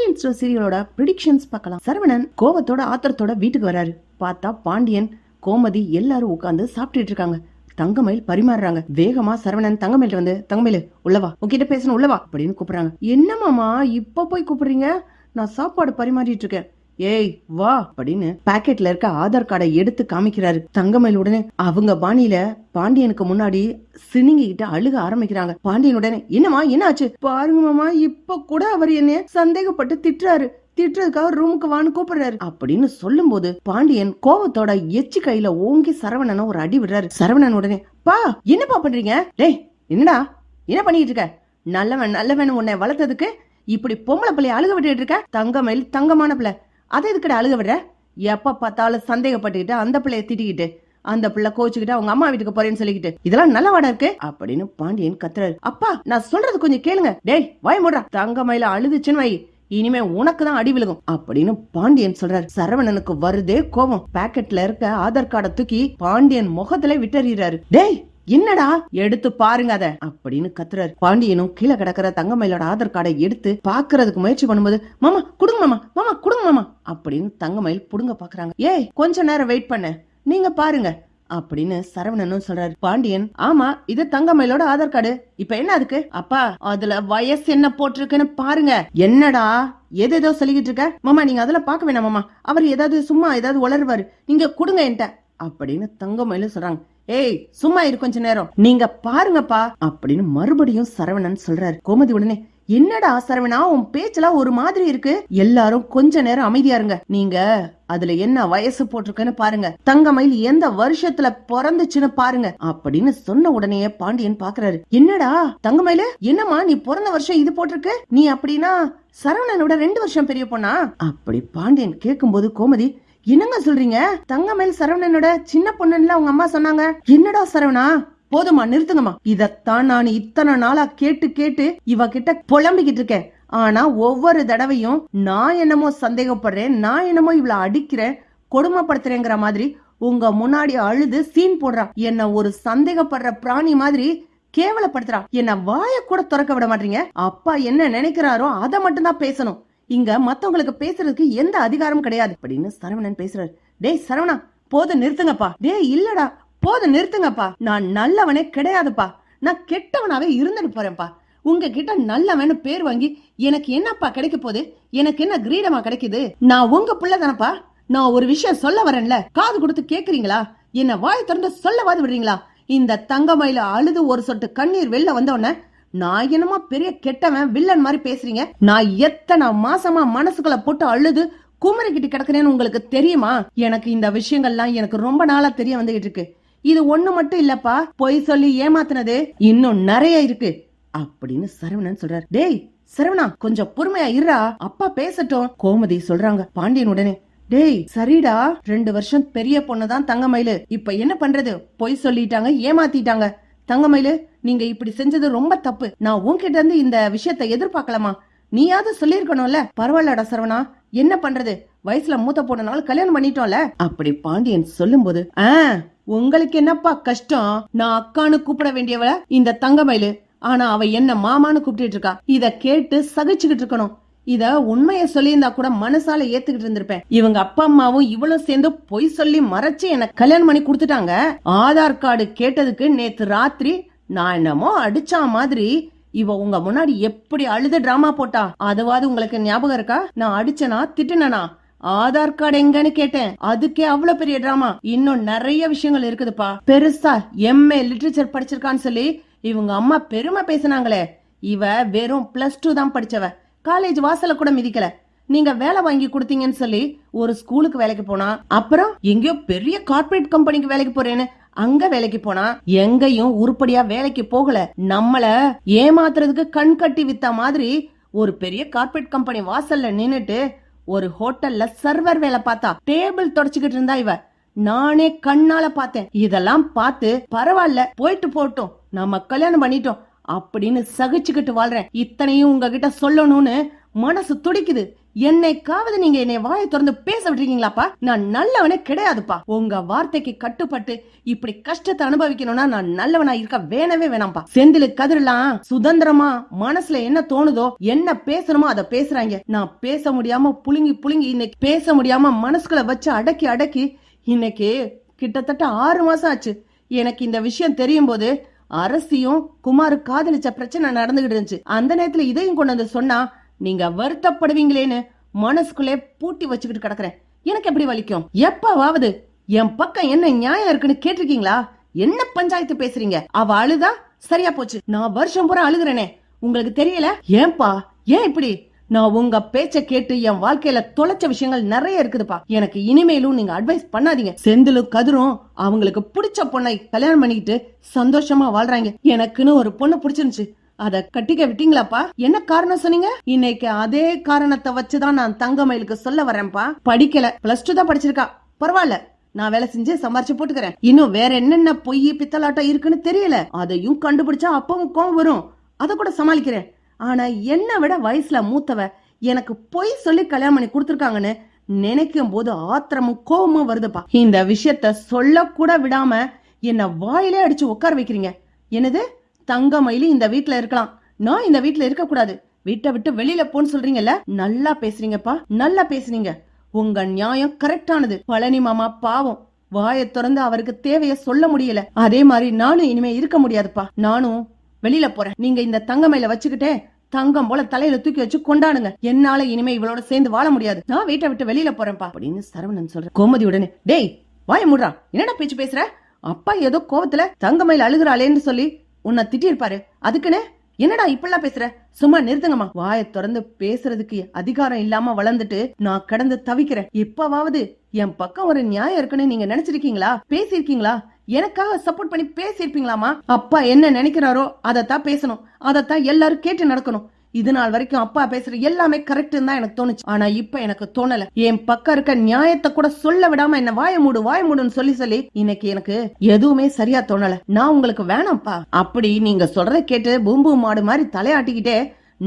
Pandian store சீரியலோட predictions பார்க்கலாம். சரவணன் கோவத்தோட ஆத்திரத்தோட வீட்டுக்கு வராரு. பார்த்தா பாண்டியன் கோமதி எல்லாரும் உட்காந்து சாப்பிட்டுட்டு இருக்காங்க. தங்கமயில் பரிமாறுறாங்க. வேகமா சரவணன் தங்கமயில் வந்து தங்கமயில் உள்ளவா? உங்ககிட்ட பேசணும் உள்ளவா? அப்படின்னு கூப்பிடுறாங்க. என்னமாமா இப்ப போய் கூப்பிடுறீங்க? நான் சாப்பாடு பரிமாறிட்டு இருக்கேன். ஏய் வா அப்படின்னு பாக்கெட்ல இருக்க ஆதார் கார்டை எடுத்து காமிக்கிறாரு. தங்கமயில் உடனே அவங்க பாணியில பாண்டியனுக்கு முன்னாடி சினிங்கிட்ட அழுக ஆரம்பிக்கிறாங்க. பாண்டியன் உடனே என்னம்மா என்னாச்சு? பாருங்க மாமா இப்ப கூட அவர் என்னைய சந்தேகப்பட்டு திட்டுறாரு. திட்டுறதுக்காக ரூமுக்கு வான்னு கூப்பிடுறாரு. அப்படின்னு சொல்லும்போது பாண்டியன் கோவத்தோட எச்சி கையில ஓங்கி சரவணனை ஒரு அடி விடுறாரு. சரவணன் உடனே பா என்னப்பா பண்றீங்க? டேய் என்னடா என்ன பண்ணிட்டு இருக்க? நல்லவன் நல்லவன் உன்னை வளர்த்ததுக்கு இப்படி பொம்பளை பிள்ளைய அழுக விட்டுட்டு இருக்க? தங்கமயில் தங்கமான பிள்ளை. அதை எதுக்கட அழுக விடுற? எப்ப பார்த்தாலும் சந்தேகப்பட்டுக்கிட்டு அந்த பிள்ளைய திட்டிக்கிட்டு அந்த பிள்ளை கோச்சுக்கிட்டு அவங்க அம்மா வீட்டுக்கு போறேன்னு சொல்லிக்கிட்டு இதெல்லாம் நல்ல வாடா இருக்கு அப்படின்னு பாண்டியன் கத்துறாரு. அப்பா நான் சொல்றது கொஞ்சம் கேளுங்க. டேய் வாய் மூடுறா. தங்கமயில அழுதுச்சுன்னு வை. இனிமே உனக்கு தான் அடி விழுகும் அப்படின்னு பாண்டியன் சொல்றாரு. சரவணனுக்கு வருதே கோபம். பாக்கெட்ல இருக்க ஆதார் கார்டை தூக்கி பாண்டியன் முகத்துல விட்டறிறாரு டேய் என்னடா? எடுத்து பாருங்க அத அப்படின்னு கத்துறாரு. பாண்டியனும் கீழே கிடக்கிற தங்கமயிலோட ஆதார் கார்டை எடுத்து பாக்குறதுக்கு முயற்சி பண்ணும்போது மாமா குடுங்க மாமா மாமா குடுங்க மாமா அப்படின்னு தங்கமயில் புடுங்க பாக்குறாங்க. ஏய் கொஞ்ச நேரம் வெயிட் பண்ணு நீங்க பாருங்க அப்படின்னு சரவணனும் சொல்றாரு. பாண்டியன் ஆமா இது தங்கமயிலோட ஆதார் கார்டு. இப்ப என்ன அதுக்கு? அப்பா அதுல வயசு என்ன போட்டிருக்குன்னு பாருங்க. என்னடா? எது ஏதோ சொல்லிக்கிட்டு இருக்க? மாமா நீங்க அதெல்லாம் பார்க்க வேணாம் மாமா. அவர் ஏதாவது சும்மா ஏதாவது உளருவாரு நீங்க கொடுங்க என்கிட்ட. அப்படின்னு தங்கமயிலும் சொல்றாங்க. ஏய் சும்மா இரு கொஞ்ச நேரம். நீங்க பாருங்கப்பா அப்படின்னு மறுபடியும் சரவணன் சொல்றாரு. கோமதி உடனே என்னடா சரவணா உன் பேச்செல்லாம் ஒரு மாதிரி இருக்கு? எல்லாரும் கொஞ்ச நேரம் அமைதியா இருங்க. நீங்க அதுல என்ன வயசு போட்டிருக்குன்னு பாருங்க. தங்கமயில் எந்த வருஷத்துல பிறந்துச்சுன்னு பாருங்க அப்படின்னு சொன்ன உடனே பாண்டியன் பாக்குறாரு. என்னடா தங்கமயில என்னம்மா நீ பிறந்த வருஷம் இது போட்டிருக்கு? நீ அப்படின்னா சரவணனோட ரெண்டு வருஷம் பெரிய பொண்ணா? அப்படி பாண்டியன் கேக்கும்போது கோமதி என்னங்க சொல்றீங்க? தங்கமேல் சரவணனோட சின்ன பொண்ணுன்னு அவங்க அம்மா சொன்னாங்க. என்னடா சரவணா? போதுமா நிறுத்துங்கம்மா. இதத்தான் நான் இத்தனை நாளா கேட்டு கேட்டு இவ கிட்ட புலம்பிக்கிட்டு இருக்கேன். ஆனா ஒவ்வொரு தடவையும் நான் என்னமோ சந்தேகப்படுறேன் நான் என்னமோ இவள அடிக்கிறேன் கொடுமைப்படுத்துறேங்கிற மாதிரி உங்க முன்னாடி அழுது சீன் போடுறா. என்ன ஒரு சந்தேகப்படுற பிராணி மாதிரி கேவலப்படுத்துறா. என்ன வாய கூட திறக்க விட மாட்டீங்க. அப்பா என்ன நினைக்கிறாரோ அதை மட்டும் தான் பேசணும். இங்க மத்தவங்களுக்கு பேசுறதுக்கு எந்த அதிகாரமும் கிடையாது. அப்படின்னு சரவணன் பேசுறாரு. டேய் சரவணா போத நிறுத்துங்கப்பா. டேய் இல்லடா போத நிறுத்துங்கப்பா. நான் நல்லவனே கிடையாதுப்பா. நான் கெட்டவனாவே இருந்துட்டு போறேன்ப்பா. உங்ககிட்ட நல்லவன்னு பேர் வாங்கி எனக்கு என்னப்பா கிடைக்க போகுது? எனக்கு என்ன கிரீடமா கிடைக்குது? நான் உங்க புள்ள தானப்பா நான் ஒரு விஷயம் சொல்ல வரேன்ல. காது கொடுத்து கேக்குறீங்களா? என்ன வாய் திறந்து சொல்லவாது விடுறீங்களா? இந்த தங்கமயில அழுது ஒரு சொட்டு கண்ணீர் வெளில வந்தவன நான் என்னமோ பெரிய கெட்டவன் வில்லன் மாதிரி பேசுறீங்க. நான் எத்தனை மாசமா மனசுக்குள்ள போட்டு அழுது குமரிக்கிட்டு கிடக்குறேன்னு உங்களுக்கு தெரியுமா? எனக்கு இந்த விஷயங்கள்லாம் எனக்கு ரொம்ப நாளா தெரிய வந்துகிட்டு இருக்கு. இது ஒண்ணு மட்டும் இல்லப்பா. பொய் சொல்லி ஏமாத்தினது இன்னும் நிறைய இருக்கு. அப்படின்னு சரவணன் சொல்றாரு. டேய் சரவணா கொஞ்சம் பொறுமையா இருடா. அப்பா பேசட்டும். கோமதி சொல்றாங்க பாண்டியன் உடனே. டேய் சரிடா. ரெண்டு வருஷம் பெரிய பொண்ணுதான் தங்கமயிலு. இப்ப என்ன பண்றது? பொய் சொல்லிட்டாங்க ஏமாத்திட்டாங்க. தங்கமயிலு நீங்க இப்படி செஞ்சது ரொம்ப தப்பு. நான் உன்கிட்ட இருந்து இந்த விஷயத்தை எதிர்பார்க்கலாமா நீயாவது சொல்லிருக்கணும்ல பரவாயில்லடா சரவணா. என்ன பண்றது? வயசுல மூத்த போனனால கல்யாணம் பண்ணிட்டோம்ல? அப்படி பாண்டியன் சொல்லும்போது ஆ உங்களுக்கு என்னப்பா கஷ்டம்? நான் அக்கான்னு கூப்பிட வேண்டியவள இந்த தங்கமயிலு. ஆனா அவ என்ன மாமான்னு கூப்பிட்டு இருக்கா. இத கேட்டு சகிச்சுக்கிட்டு இருக்கணும். இத உண்மைய சொல்லியிருந்தா கூட மனசால ஏத்துக்கிட்டு இருந்திருப்பேன். இவங்க அப்பா அம்மாவும் இவளும் சேர்ந்து பொய் சொல்லி மறைச்சு எனக்கு கல்யாணம் பண்ணி கொடுத்துட்டாங்க. ஆதார் கார்டு கேட்டதுக்கு நேத்து ராத்திரி நான் என்னமோ அடிச்சா மாதிரி இவ உங்க முன்னாடி எப்படி அழுது டிராமா போட்டா? அதுவாது உங்களுக்கு ஞாபகம் இருக்கா? நான் அடிச்சனா திட்டுனா ஆதார் கார்டு எங்கன்னு கேட்டேன். அதுக்கே அவ்வளவு பெரிய டிராமா இன்னும் நிறைய விஷயங்கள் இருக்குதுப்பா. பெருசா எம்ஏ லிட்ரேச்சர் படிச்சிருக்கான்னு சொல்லி இவங்க அம்மா பெருமை பேசினாங்களே. இவ வெறும் பிளஸ் டூ தான் படிச்சவ. காலேஜ் வாசல கூட மிதிக்கல. நீங்க வேலை வாங்கி கொடுத்தீங்கன்னு சொல்லி ஒரு ஸ்கூலுக்கு வேலைக்கு போனா அப்புறம் எங்கேயோ பெரிய கார்ப்பரேட் கம்பெனிக்கு வேலைக்கு போறேன்னு அங்க வேலைக்கு போனா எங்கேயும் உருப்படியா வேலைக்கு போகல. நம்மள ஏமாத்துறதுக்கு கண் கட்டி வித்த மாதிரி ஒரு பெரிய கார்ப்பரேட் கம்பெனி வாசல்ல நின்னுட்டு ஒரு ஹோட்டல்ல சர்வர் வேலை பார்த்தா டேபிள் தொடச்சுக்கிட்டு இருந்தா இவ. நானே கண்ணால பார்த்தேன். இதெல்லாம் பார்த்து பரவாயில்ல போயிட்டு போட்டோம் நம்ம கல்யாணம் பண்ணிட்டோம். அப்படின்னு சகிச்சுக்கிட்டு வாழ்றேன். இத்தனையும் உங்ககிட்ட சொல்லணும்னு மனசு துடிக்குது. என்னைக்காவது நீங்க என்னை வாயை திறந்து பேச விட்டுருக்கீங்களாப்பா? நான் நல்லவனே கிடையாதுப்பா. உங்க வார்த்தைக்கு கட்டுப்பட்டு இப்படி கஷ்டத்தை அனுபவிக்கணும்னா நான் நல்லவனா இருக்க வேணவே வேணாம்ப்பா. செந்திலு கதிரெல்லாம் சுதந்திரமா மனசுல என்ன தோணுதோ என்ன பேசணுமோ அதை பேசுறாங்க. நான் பேச முடியாம புழுங்கி புழுங்கி இன்னைக்கு பேச முடியாம மனசுக்குள்ள வச்சு அடக்கி அடக்கி இன்னைக்கு கிட்டத்தட்ட ஆறு மாசம் ஆச்சு. எனக்கு இந்த விஷயம் தெரியும் போது அரசியும் குமாரு காதலிச்ச பிரச்சனை நடந்துகிட்டு இருந்துச்சு. அந்த நேரத்துல இதையும் கொண்டு வந்து சொன்னா நீங்க வருத்தப்படுவீங்களேன்னு மனசுக்குள்ளே பூட்டி வச்சுக்கிட்டு கிடக்குறேன். எனக்கு எப்படி வலிக்கும்? எப்பவாவது என் பக்கம் என்ன நியாயம் இருக்குன்னு கேட்டிருக்கீங்களா? என்ன பஞ்சாயத்து பேசுறீங்க? அவ அழுதா சரியா போச்சு. நான் வருஷம் பூரா அழுகுறேனே. உங்களுக்கு தெரியல? ஏன்பா? ஏன் இப்படி? நான் உங்க பேச்ச கேட்டு என் வாழ்க்கையில தொலைச்ச விஷயங்கள் நிறைய இருக்குதுப்பா. எனக்கு இனிமேலும் நீங்க அட்வைஸ் பண்ணாதீங்க. செந்திலும் கதிரும் அவங்களுக்கு பிடிச்ச பொண்ணை கல்யாணம் பண்ணிக்கிட்டு சந்தோஷமா வாழ்றாங்க. எனக்குன்னு ஒரு பொண்ணு பிடிச்சிருந்துச்சு. அத கட்டிக்க விட்டீங்களாப்பா? என்ன காரணம் சொன்னீங்க? இன்னைக்கு அதே காரணத்தை வச்சுதான் நான் தங்கமயிலுக்கு சொல்ல வரேன்ப்பா. படிக்கல. பிளஸ் டூ தான் படிச்சிருக்கா. பரவாயில்ல. நான் வேலை செஞ்சு சம்பாரிச்சு போட்டுக்கிறேன். இன்னும் வேற என்னென்ன பொய் பித்தலாட்டம் இருக்குன்னு தெரியல. அதையும் கண்டுபிடிச்சா அப்பவும் கோவம் வரும். அத கூட சமாளிக்கிறேன். ஆனா என்னை விட வயசுல மூத்தவ எனக்கு பொய் சொல்லி கல்யாணம் பண்ணி கொடுத்துருக்காங்கன்னு நினைக்கும் போது ஆத்திரமும் கோபமும் வருதுப்பா. இந்த விஷயத்த சொல்லக்கூட விடாம என்ன வாயிலே அடிச்சு உட்கார வைக்கிறீங்க. என்னது? தங்கமயிலி இந்த வீட்டில் இருக்கலாம். நான் இந்த வீட்டில் இருக்க கூடாது வீட்டை விட்டு வெளியில போன்னு சொல்றீங்கல்ல? நல்லா பேசுறீங்கப்பா. நல்லா பேசுறீங்க உங்க நியாயம் கரெக்டானது. பழனி மாமா பாவம். வாயை திறந்து அவருக்கு தேவைய சொல்ல முடியல. அதே மாதிரி நானும் இனிமே இருக்க முடியாதுப்பா. நானும் வெளியில போறேன். நீங்க இந்த தங்கமையில வச்சுக்கிட்டே தங்கம் போல தலையில தூக்கி வச்சு கொண்டாடுங்க. என்னால இனிமே இவளோட சேர்ந்து வாழ முடியாது. நான் வீட்டை விட்டு வெளியில போறேன்ப்பா. அப்படின்னு சரவணன் சொல்ற கோமதி உடனே டேய் வாய முடுறா. என்னடா பேச்சு பேசுற? அப்பா ஏதோ கோவத்துல தங்கமயில் அழுகுறாளேன்னு சொல்லி உன்னை திட்டியிருப்பாரு. அதுக்குன்னு என்னடா இப்பெல்லாம் பேசுற? சும்மா நிறுத்துங்கம்மா. வாயை திறந்து பேசுறதுக்கு அதிகாரம் இல்லாம வளர்ந்துட்டு நான் கடந்து தவிக்கிறேன். எப்பவாவது என் பக்கம் ஒரு நியாயம் இருக்குன்னு நீங்க நினைச்சிருக்கீங்களா? பேசியிருக்கீங்களா? எனக்காக சப்போர்ட் பண்ணி பேசியிருப்பீங்களாமா? அப்பா என்ன நினைக்கிறாரோ அதைத்தான் பேசணும். அதைத்தான் எல்லாரும் கேட்டு நடக்கணும். இது நாள் வரைக்கும் அப்பா பேசுற எல்லாமே கரெக்ட் தான் எனக்கு தோணுச்சு. ஆனா இப்ப எனக்கு தோணல. என் பக்கம் இருக்க நியாயத்தை கூட சொல்ல விடாம என்ன வாய மூடு வாய மூடுன்னு சொல்லி சொல்லி இன்னைக்கு எனக்கு எதுவுமே சரியா தோணல. நான் உங்களுக்கு வேணாம்ப்பா. அப்படி நீங்க சொல்றத கேட்டு பூம்பு மாடு மாதிரி தலையாட்டிக்கிட்டே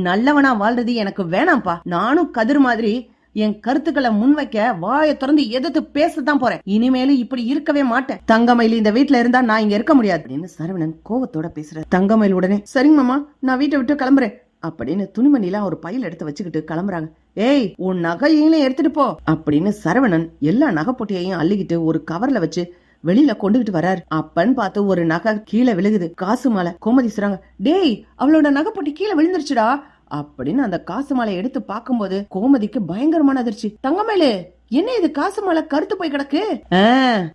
நல்லவனா வாழ்றது எனக்கு வேணாம்ப்பா. நானும் கதிர் மாதிரி என் கருத்துக்களை முன்வைக்க வாயை திறந்து எதிர்த்து பேசத்தான் போறேன். இனிமேலும் இப்படி இருக்கவே மாட்டேன். தங்கமயில் இந்த வீட்டுல இருந்தா நான் இங்க இருக்க முடியாது. அப்படின்னு சரவணன் கோவத்தோட பேசுற தங்கமயில் உடனே சரிங்க மாமா நான் வீட்டை விட்டு கிளம்புறேன். அப்படின்னு துணிமணிலாம் ஒரு பையில எடுத்து வச்சுக்கிட்டு கிளம்புறாங்க. ஏய் உன் நகையையும் எடுத்துட்டு போ. அப்படின்னு சரவணன் எல்லா நகைப்பொட்டியையும் அள்ளிக்கிட்டு ஒரு கவர்ல வச்சு வெளியில கொண்டுகிட்டு வராரு. அப்பன்னு பார்த்து ஒரு நகை கீழே விழுகுது. காசு மாலை கோமதி சொல்றாங்க டேய் அவளோட நகைப்பொட்டி கீழே விழுந்துருச்சுடா. அப்படின்னு அந்த காசு மாலை எடுத்து பார்க்கும்போது கோமதிக்கு பயங்கரமான அதிர்ச்சி. தங்கமேலு என்ன இது காசு மாலை கருத்து போய் கிடக்கு? ஆ,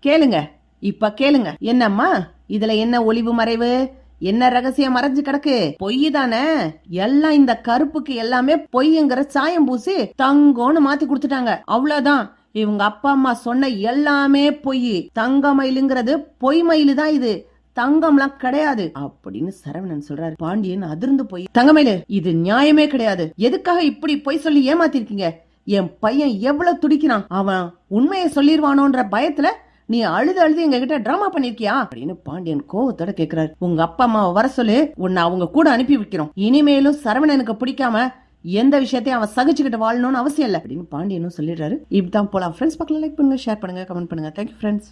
கேளுங்க. இப்ப கேளுங்க. என்னம்மா? இதுல என்ன ஒளிவு மறைவு? என்ன ரகசியம் மறைஞ்சு கிடக்கு? பொய் தானே? எல்லாம் இந்த கருப்புக்கு எல்லாமே பொய்ங்கிற சாயம் பூசி தங்கம்னு மாத்தி கொடுத்துட்டாங்க. அவ்வளவுதான். இவங்க அப்பா அம்மா சொன்ன எல்லாமே பொய் தங்க மயிலுங்கிறது பொய் மயிலு தான் இது. தங்கம்லாம் கிடையாது. அப்படின்னு சரவணன் சொல்றாரு. பாண்டியன் அதிர்ந்து போய் தங்கமயிலு இது நியாயமே கிடையாது. எதுக்காக இப்படி பொய் சொல்லி ஏமாத்திருக்கீங்க? என் பையன் எவ்வளவு துடிக்கிறான். அவன் உண்மையை சொல்லிருவானோன்ற பயத்துல நீ அழுது அழுது எங்க கிட்ட டிராமா பண்ணிருக்கியா? அப்படின்னு பாண்டியன் கோவத்தோட கேக்குறாரு. உங்க அப்பா அம்மாவை வர சொல்லு உன்னை அவங்க கூட அனுப்பி வைக்கிறோம். இனிமேலும் சரவணனுக்கு பிடிக்காம எந்த விஷயத்தையும் அவன் சகிச்சுக்கிட்டு வாழணும்னு அவசியம் இல்லை. அப்படின்னு பாண்டியனும் சொல்லிடுறாரு. இப்படிதான் போலாம். ஃப்ரெண்ட்ஸ் பக்கம் லைக் பண்ணுங்க ஷேர் பண்ணுங்க கமெண்ட் பண்ணுங்க. Thank you friends